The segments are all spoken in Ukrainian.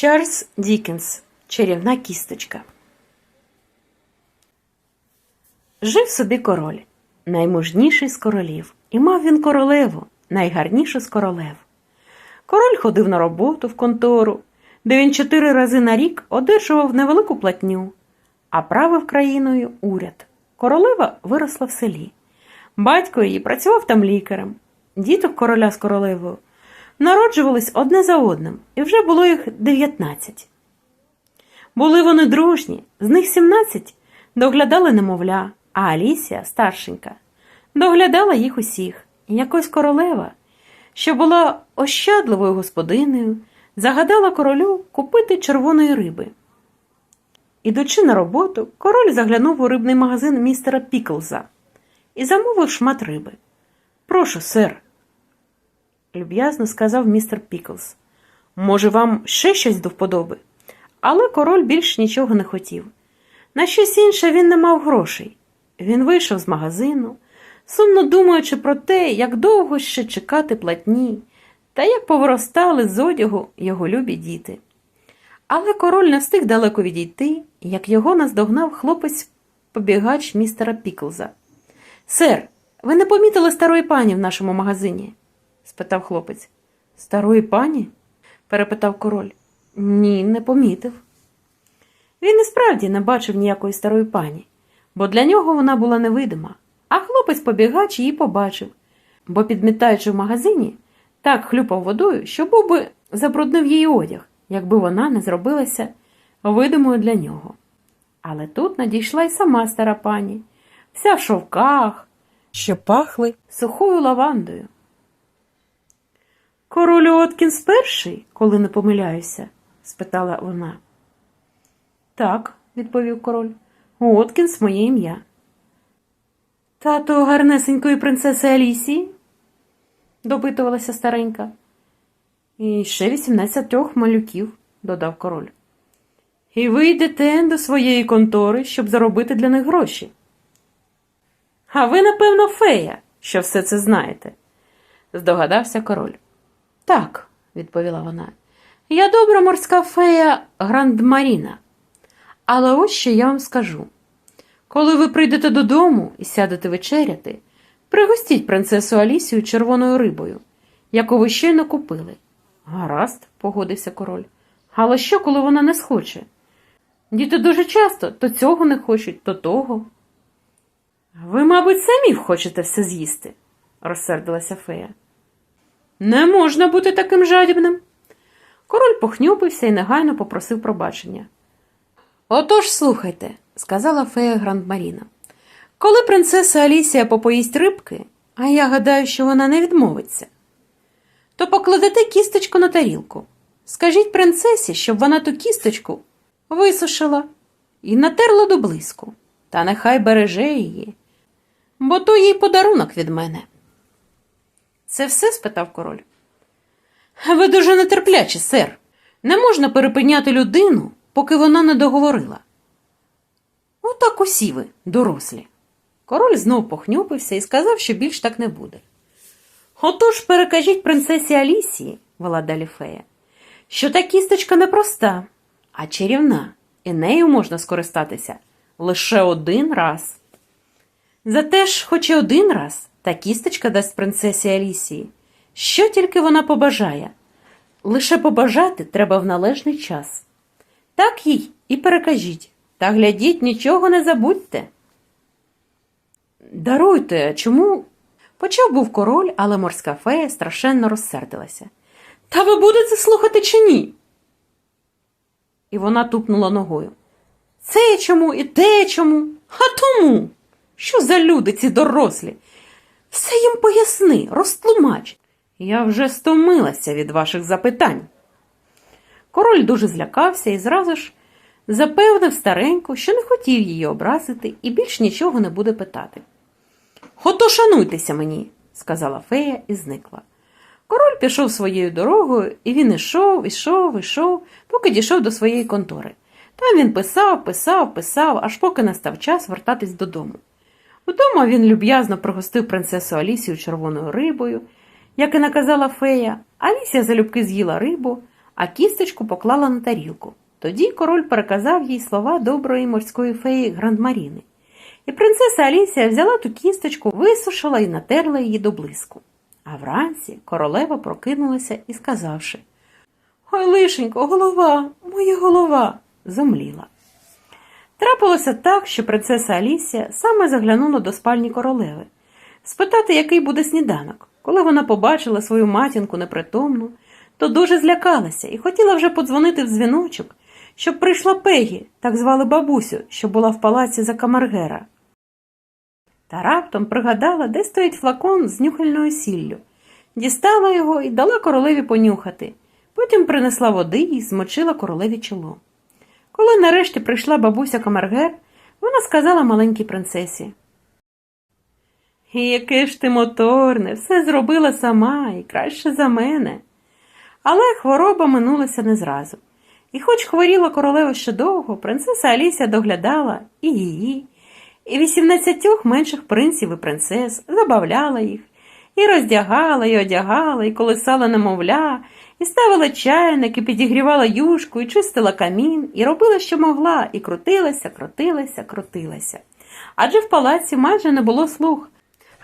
Чарльз Дікенс Чарівна кісточка. Жив собі король, наймужніший з королів, і мав він королеву, найгарнішу з королев. Король ходив на роботу в контору, де він чотири рази на рік одержував невелику платню, а правив країною уряд. Королева виросла в селі. Батько її працював там лікарем. Діток короля з королевою народжувались одне за одним, і вже було їх 19. Були вони дружні, з них 17 доглядали немовля, а Алісія, старшенька, доглядала їх усіх. Якось королева, що була ощадливою господинею, загадала королю купити червоної риби. Ідучи на роботу, король заглянув у рибний магазин містера Піклза і замовив шмат риби. Прошу, сер, люб'язно сказав містер Піклз. Може, вам ще щось до вподоби? Але король більш нічого не хотів. На щось інше він не мав грошей. Він вийшов з магазину, сумно думаючи про те, як довго ще чекати платні, та як повиростали з одягу його любі діти. Але король не встиг далеко відійти, як його наздогнав хлопець-побігач містера Піклза. Сер, ви не помітили старої пані в нашому магазині? Спитав хлопець. Старої пані? перепитав король. Ні, не помітив. Він і справді не бачив ніякої старої пані, бо для нього вона була невидима, а хлопець побігач її побачив, бо, підмітаючи в магазині, так хлюпав водою, що був би забруднив її одяг, якби вона не зробилася видимою для нього. Але тут надійшла й сама стара пані, вся в шовках, що пахли. сухою лавандою. Король Откінс перший, коли не помиляюся? спитала вона. Так, відповів король. Откінс моє ім'я. Тато гарнесенької принцеси Алісії? допитувалася старенька. І ще вісімнадцятьох малюків, додав король. І ви йдете до своєї контори, щоб заробити для них гроші. А ви, напевно, фея, що все це знаєте, здогадався король. Так, відповіла вона. Я добра морська фея Грандмаріна. Але ось що я вам скажу. Коли ви прийдете додому і сядете вечеряти, пригостіть принцесу Алісію червоною рибою, яку ви щойно купили. Гаразд, погодився король. Але що, коли вона не схоче? Діти дуже часто то цього не хочуть, то того. Ви, мабуть, самі хочете все з'їсти, розсердилася фея. Не можна бути таким жадібним. Король похнюпився і негайно попросив пробачення. Отож, слухайте, сказала фея Грандмаріна. Коли принцеса Алісія попоїсть рибки, а я гадаю, що вона не відмовиться, то покладете кісточку на тарілку. Скажіть принцесі, щоб вона ту кісточку висушила і натерла до блиску, та нехай береже її, бо то їй подарунок від мене. Це все? спитав король. Ви дуже нетерплячі, сер. Не можна перепиняти людину, поки вона не договорила. Отак усі ви, дорослі. Король знов похнюпився і сказав, що більш так не буде. Отож перекажіть принцесі Алісії, вела далі фея, що та кісточка не проста, а чарівна, і нею можна скористатися лише один раз. Зате ж, хоч і один раз, та кісточка дасть принцесі Алісії, що тільки вона побажає. Лише побажати треба в належний час. Так їй і перекажіть, та глядіть, нічого не забудьте. Даруйте, чому? Почав був король, але морська фея страшенно розсердилася. Та ви будете слухати чи ні? І вона тупнула ногою. Це чому і те чому? А тому? Що за люди ці дорослі? Все їм поясни, розтлумач. Я вже стомилася від ваших запитань. Король дуже злякався і зразу ж запевнив стареньку, що не хотів її образити і більш нічого не буде питати. Ото шануйтеся мені, сказала фея і зникла. Король пішов своєю дорогою, і він ішов, ішов, ішов, поки дійшов до своєї контори. Там він писав, писав, писав, аж поки настав час вертатись додому. Вдома він люб'язно пригостив принцесу Алісію червоною рибою, як і наказала фея. Алісія залюбки з'їла рибу, а кісточку поклала на тарілку. Тоді король переказав їй слова доброї морської феї Грандмаріни. І принцеса Алісія взяла ту кісточку, висушила і натерла її до блиску. А вранці королева прокинулася і, сказавши Ой, лишенько, голова, моя голова, зомліла. Трапилося так, що принцеса Алісія саме заглянула до спальні королеви, спитати, який буде сніданок. Коли вона побачила свою матінку непритомну, то дуже злякалася і хотіла вже подзвонити в дзвіночок, щоб прийшла Пегі, так звали бабусю, що була в палаці за камергера. Та раптом пригадала, де стоїть флакон з нюхальною сіллю, дістала його і дала королеві понюхати. Потім принесла води і змочила королеві чоло. Коли нарешті прийшла бабуся Камергер, вона сказала маленькій принцесі. Яке ж ти моторне, все зробила сама і краще за мене. Але хвороба минулася не зразу. І хоч хворіла королева ще довго, принцеса Алісія доглядала і її, і вісімнадцятьох менших принців і принцес, забавляла їх, і роздягала, і одягала, і колисала немовля, і ставила чайник, і підігрівала юшку, і чистила камін, і робила, що могла, і крутилася, крутилася, крутилася. Адже в палаці майже не було слуг,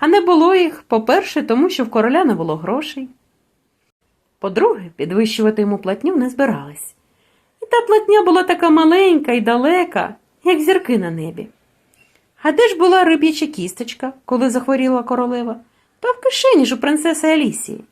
а не було їх, по-перше, тому що в короля не було грошей. По-друге, підвищувати йому платню не збирались. І та платня була така маленька і далека, як зірки на небі. А де ж була риб'яча кісточка, коли захворіла королева? Та в кишені ж у принцеси Алісії.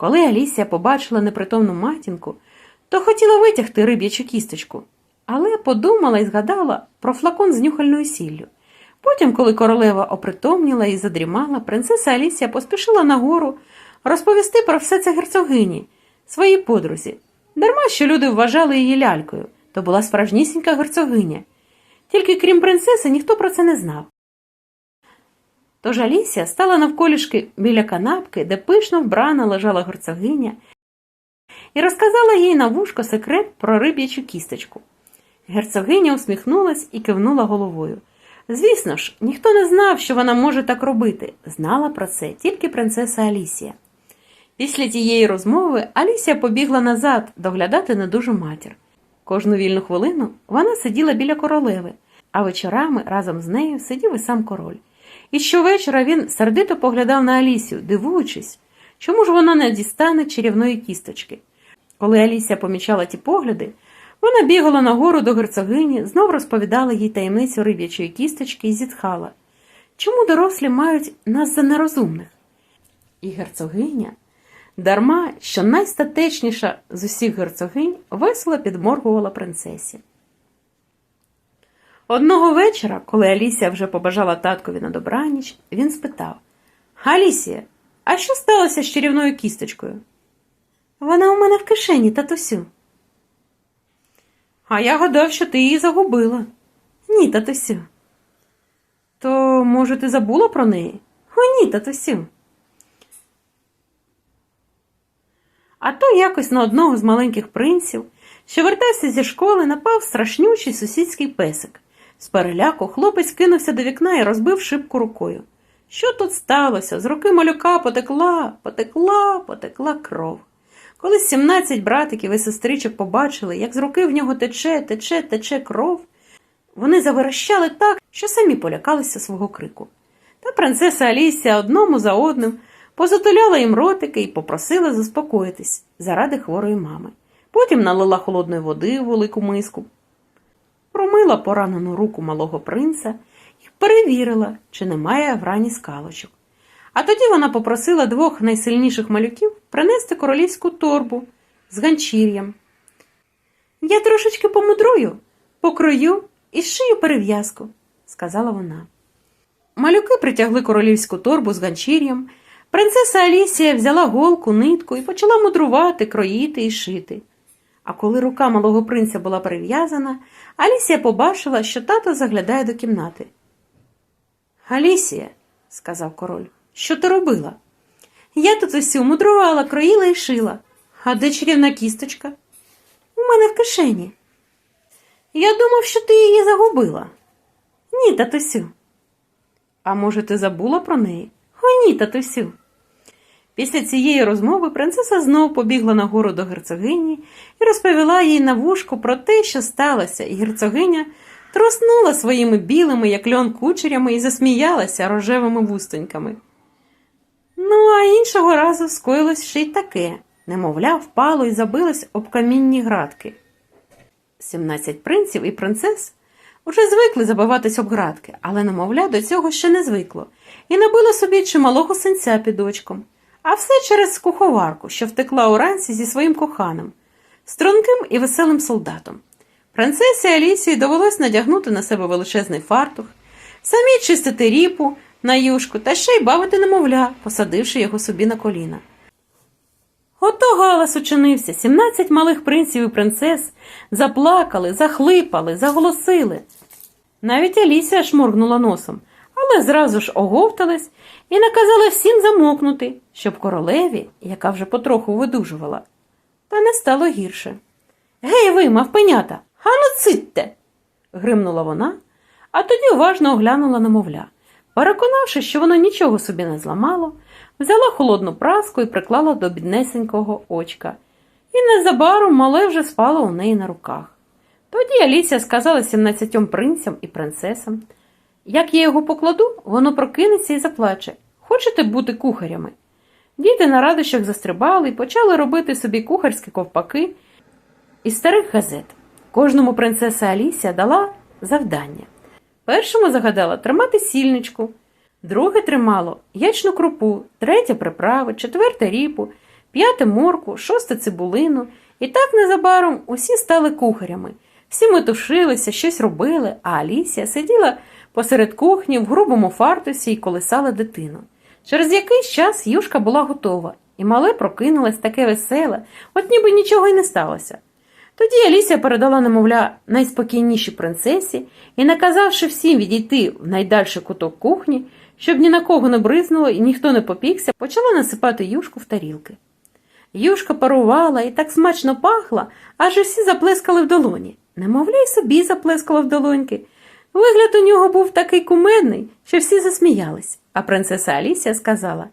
Коли Алісія побачила непритомну матінку, то хотіла витягти риб'ячу кісточку, але подумала і згадала про флакон з нюхальною сіллю. Потім, коли королева опритомніла і задрімала, принцеса Алісія поспішила нагору розповісти про все це герцогині, своїй подрузі. Дарма, що люди вважали її лялькою, то була справжнісінька герцогиня. Тільки крім принцеси, ніхто про це не знав. Тож Алісія стала навколішки біля канапки, де пишно вбрана лежала герцогиня, і розказала їй на вушко секрет про риб'ячу кісточку. Герцогиня усміхнулась і кивнула головою. Звісно ж, ніхто не знав, що вона може так робити. Знала про це тільки принцеса Алісія. Після тієї розмови Алісія побігла назад доглядати недужу матір. Кожну вільну хвилину вона сиділа біля королеви, а вечорами разом з нею сидів і сам король. І щовечора він сердито поглядав на Алісію, дивуючись, чому ж вона не дістане чарівної кісточки. Коли Алісія помічала ті погляди, вона бігала нагору до герцогині, знов розповідала їй таємницю риб'ячої кісточки і зітхала. Чому дорослі мають нас за нерозумних? І герцогиня, дарма, що найстатечніша з усіх герцогинь, весело підморгувала принцесі. Одного вечора, коли Алісія вже побажала таткові на добраніч, він спитав Алісія, а що сталося з чарівною кісточкою? Вона у мене в кишені, татусю. А я гадав, що ти її загубила. Ні, татусю. То, може, ти забула про неї? О, ні, татусю. А то якось на одного з маленьких принців, що вертався зі школи, напав страшнючий сусідський песик. З переляку хлопець кинувся до вікна і розбив шибку рукою. Що тут сталося? З руки малюка потекла, потекла, потекла кров. Коли сімнадцять братиків і сестричок побачили, як з руки в нього тече, тече, тече кров, вони заверещали так, що самі полякалися свого крику. Та принцеса Алісія одному за одним позатуляла їм ротики і попросила заспокоїтись заради хворої мами. Потім налила холодної води в велику миску, промила поранену руку малого принца і перевірила, чи немає в рані скалочок. А тоді вона попросила двох найсильніших малюків принести королівську торбу з ганчір'ям. Я трошечки помудрую, покрою і шию перев'язку, сказала вона. Малюки притягли королівську торбу з ганчір'ям. Принцеса Алісія взяла голку, нитку і почала мудрувати, кроїти і шити. А коли рука малого принця була перев'язана, Алісія побачила, що тато заглядає до кімнати. Алісія, сказав король, що ти робила? Я тут усю мудрувала, кроїла і шила. А де чарівна кісточка? У мене в кишені. Я думав, що ти її загубила. Ні, татусю. А може, ти забула про неї? О, ні, татусю. Після цієї розмови принцеса знов побігла нагору до герцогині і розповіла їй на вушку про те, що сталося, і герцогиня троснула своїми білими, як льон кучерями, і засміялася рожевими вустоньками. Ну, а іншого разу скоїлось ще й таке немовля впало і забилось об камінні градки. Сімнадцять принців і принцес уже звикли забиватись об градки, але немовля до цього ще не звикло і набило собі чималого синця під очком. А все через куховарку, що втекла уранці зі своїм коханим, струнким і веселим солдатом. Принцесі Алісії довелось надягнути на себе величезний фартух, самі чистити ріпу на юшку та ще й бавити немовля, посадивши його собі на коліна. Ото галас учинився. Сімнадцять малих принців і принцес заплакали, захлипали, заголосили. Навіть Алісія шморгнула носом, але зразу ж оговталась і наказала всім замокнути, щоб королеві, яка вже потроху видужувала, та не стало гірше. Гей, ви, мавпенята, ану цитьте. гримнула вона, а тоді уважно оглянула немовля. Переконавши, що воно нічого собі не зламало, взяла холодну праску і приклала до біднесенького очка. І незабаром мале вже спало у неї на руках. Тоді Алісія сказала сімнадцятьом принцям і принцесам, як я його покладу, воно прокинеться і заплаче. Хочете бути кухарями? Діти на радощах застрибали і почали робити собі кухарські ковпаки із старих газет. Кожному принцеса Алісія дала завдання. Першому загадала тримати сільничку, друге тримало ячну крупу, третє приправи, четверте ріпу, п'яте морку, шосте цибулину. І так незабаром усі стали кухарями. Всі метушилися, щось робили, а Алісія сиділа посеред кухні в грубому фартусі і колисала дитину. Через якийсь час юшка була готова, і мале прокинулась таке веселе, от ніби нічого й не сталося. Тоді Алісія передала немовля найспокійнішій принцесі і, наказавши всім відійти в найдальший куток кухні, щоб ні на кого не бризнуло і ніхто не попікся, почала насипати юшку в тарілки. Юшка парувала і так смачно пахла, аж усі заплескали в долоні. Немовля й собі заплескала в долоньки. Вигляд у нього був такий кумедний, що всі засміялись, а принцеса Алісія сказала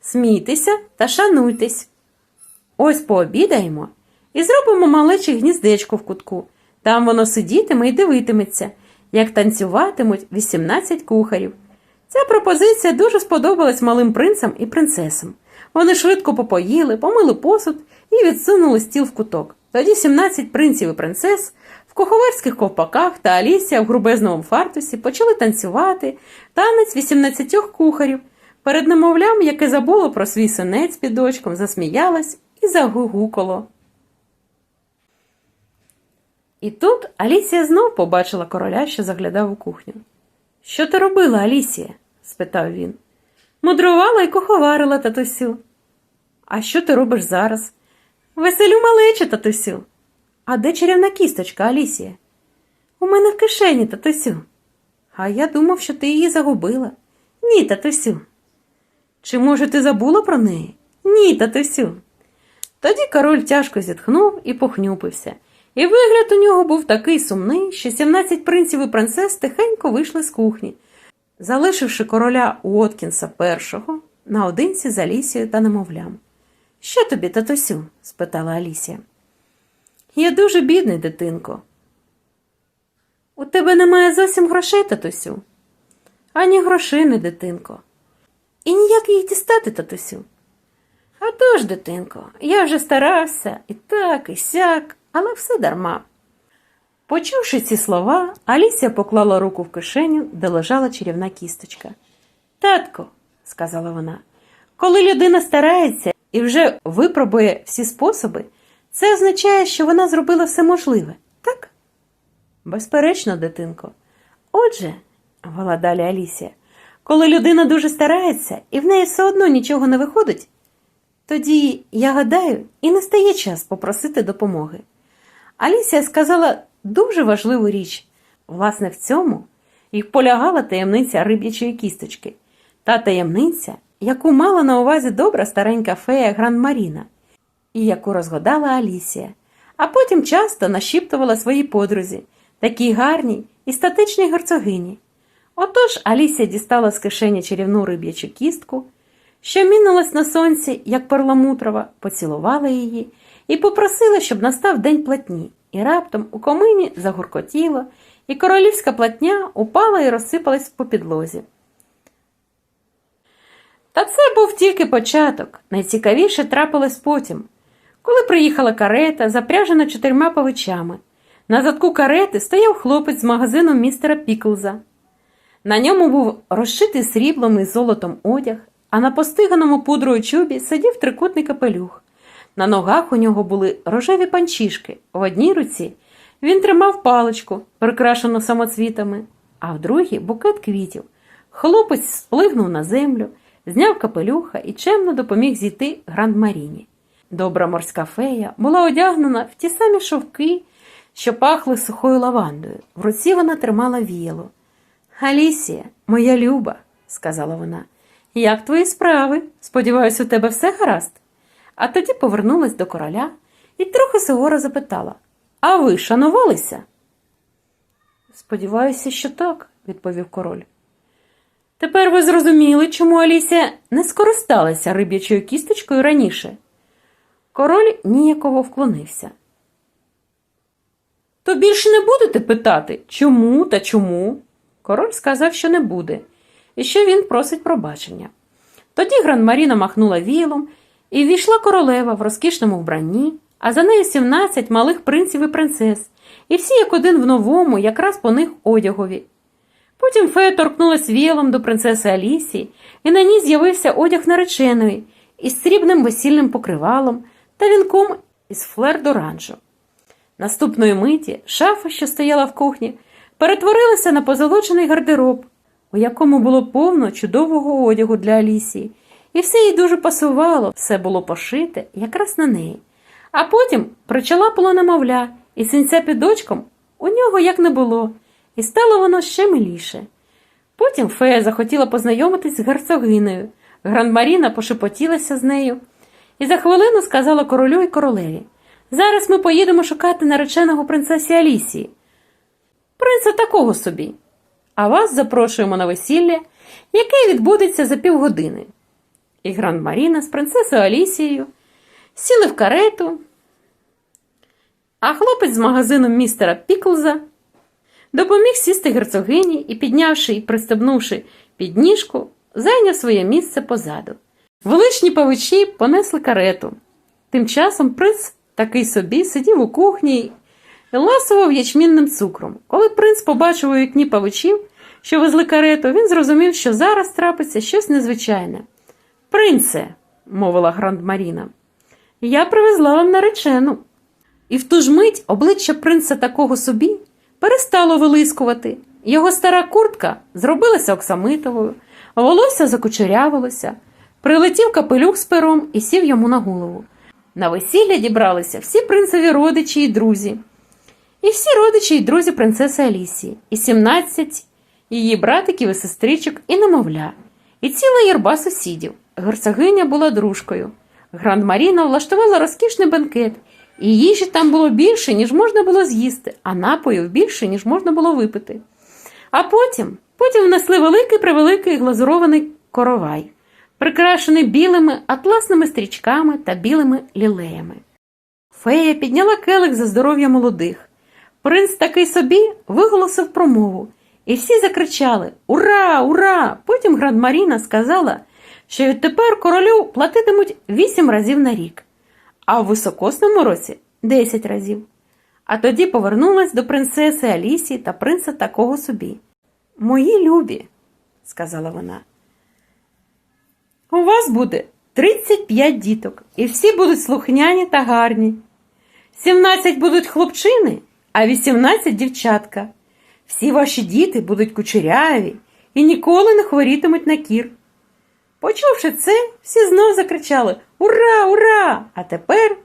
Смійтеся та шануйтесь. Ось пообідаємо і зробимо малече гніздечко в кутку. Там воно сидітиме і дивитиметься, як танцюватимуть 18 кухарів. Ця пропозиція дуже сподобалась малим принцам і принцесам. Вони швидко попоїли, помили посуд і відсунули стіл в куток. Тоді 17 принців і принцес куховарських ковпаках та Алісія в грубезному фартусі почали танцювати танець 18 кухарів. Перед немовлям, яке забуло про свій синець під очком, засміялась і загугукало. І тут Алісія знов побачила короля, що заглядав у кухню. Що ти робила, Алісія? спитав він. Мудрувала і куховарила, татусю. А що ти робиш зараз? Веселю малече, татусю. А де чарівна кісточка, Алісія? У мене в кишені, татусю. А я думав, що ти її загубила. Ні, татусю. Чи, може, ти забула про неї? Ні, татусю. Тоді король тяжко зітхнув і похнюпився, і вигляд у нього був такий сумний, що 17 принців і принцес тихенько вийшли з кухні, залишивши короля Уоткінса першого наодинці з Алісією та немовлям. Що тобі, татусю? спитала Алісія. Я дуже бідний, дитинко. У тебе немає зовсім грошей, татусю. Ані грошей, не дитинко. І ніяк їх дістати, татусю. А тож, дитинко, я вже старався і так, і сяк, але все дарма. Почувши ці слова, Алісія поклала руку в кишеню, де лежала чарівна кісточка. Татко, сказала вона, коли людина старається і вже випробує всі способи, це означає, що вона зробила все можливе, так? Безперечно, дитинко. Отже, вела далі Алісія, коли людина дуже старається і в неї все одно нічого не виходить, тоді, я гадаю, і настає час попросити допомоги. Алісія сказала дуже важливу річ. Власне, в цьому і полягала таємниця риб'ячої кісточки, та таємниця, яку мала на увазі добра старенька фея Гран Маріна, і яку розгадала Алісія, а потім часто нашіптувала своїй подрузі, такій гарній і статичній герцогині. Отож Алісія дістала з кишені чарівну риб'ячу кістку, що мінулась на сонці, як перламутрова, поцілувала її і попросила, щоб настав день платні, і раптом у комині загуркотіло, і королівська платня упала і розсипалась по підлозі. Та це був тільки початок. Найцікавіше трапилось потім, коли приїхала карета, запряжена чотирма павичами. На задку карети стояв хлопець з магазину містера Піклза. На ньому був розшитий сріблом і золотом одяг, а на постиганому пудрою чубі сидів трикутний капелюх. На ногах у нього були рожеві панчішки. В одній руці він тримав паличку, прикрашену самоцвітами, а в другій букет квітів. Хлопець сплигнув на землю, зняв капелюха і чемно допоміг зійти Гранд-Маріні. Добра морська фея була одягнена в ті самі шовки, що пахли сухою лавандою. В руці вона тримала віяло. Алісія, моя люба, сказала вона, як твої справи? Сподіваюсь, у тебе все гаразд. А тоді повернулась до короля і трохи суворо запитала А ви шанувалися? Сподіваюся, що так, відповів король. Тепер ви зрозуміли, чому Алісія не скористалася риб'ячою кісточкою раніше. Король ніяково вклонився. То більше не будете питати, чому та чому? Король сказав, що не буде, і що він просить пробачення. Тоді Гранмаріна махнула вілом, і ввійшла королева в розкішному вбранні, а за нею 17 малих принців і принцес, і всі як один в новому, якраз по них одягові. Потім фея торкнулась вілом до принцеси Алісії, і на ній з'явився одяг нареченої із срібним весільним покривалом та вінком із флер-доранжу. Наступної миті шафа, що стояла в кухні, перетворилася на позолочений гардероб, у якому було повно чудового одягу для Алісії, і все їй дуже пасувало, все було пошите якраз на неї. А потім причала було немовля, і синця під очком у нього як не було, і стало воно ще миліше. Потім фея захотіла познайомитись з герцогинею. Грандмаріна пошепотілася з нею і за хвилину сказала королю і королеві. Зараз ми поїдемо шукати нареченого принцесі Алісії. Принца такого собі. А вас запрошуємо на весілля, яке відбудеться за півгодини. І Гранд Маріна з принцесою Алісією сіли в карету, а хлопець з магазину містера Піклза допоміг сісти герцогині і, піднявши і пристебнувши підніжку, зайняв своє місце позаду. Величні павичі понесли карету. Тим часом принц такий собі сидів у кухні і ласував ячмінним цукром. Коли принц побачив у вікні павичів, що везли карету, він зрозумів, що зараз трапиться щось незвичайне. Принце, мовила Гранд Маріна, я привезла вам наречену. І в ту ж мить обличчя принца такого собі перестало вилискувати. Його стара куртка зробилася оксамитовою, волосся закучерявилося, прилетів капелюх з пером і сів йому на голову. На весілля дібралися всі принцеві родичі і друзі, і всі родичі і друзі принцеси Алісії, і 17 її братиків і сестричок, і немовля, і ціла юрба сусідів. Герцогиня була дружкою. Гранд Маріна влаштувала розкішний бенкет, і їжі там було більше, ніж можна було з'їсти, а напоїв більше, ніж можна було випити. А потім, потім внесли великий превеликий глазурований коровай, прикрашений білими атласними стрічками та білими лілеями. Фея підняла келих за здоров'я молодих. Принц такий собі виголосив промову, і всі закричали Ура, ура! Потім Гранд-Маріна сказала, що відтепер королю платитимуть вісім разів на рік, а в високосному році десять разів. А тоді повернулась до принцеси Алісії та принца такого собі. Мої любі, сказала вона. У вас буде 35 діток, і всі будуть слухняні та гарні. 17 будуть хлопчини, а 18 дівчатка. Всі ваші діти будуть кучеряві і ніколи не хворітимуть на кір. Почувши це, всі знов закричали Ура, ура! А тепер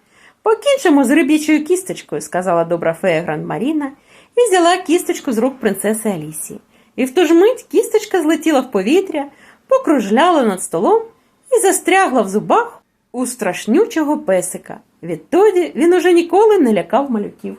покінчимо з риб'ячою кісточкою, сказала добра фея Гранд Маріна і взяла кісточку з рук принцеси Алісії. І в ту ж мить кісточка злетіла в повітря, покружляла над столом і застрягла в зубах у страшнючого песика. Відтоді він уже ніколи не лякав малюків.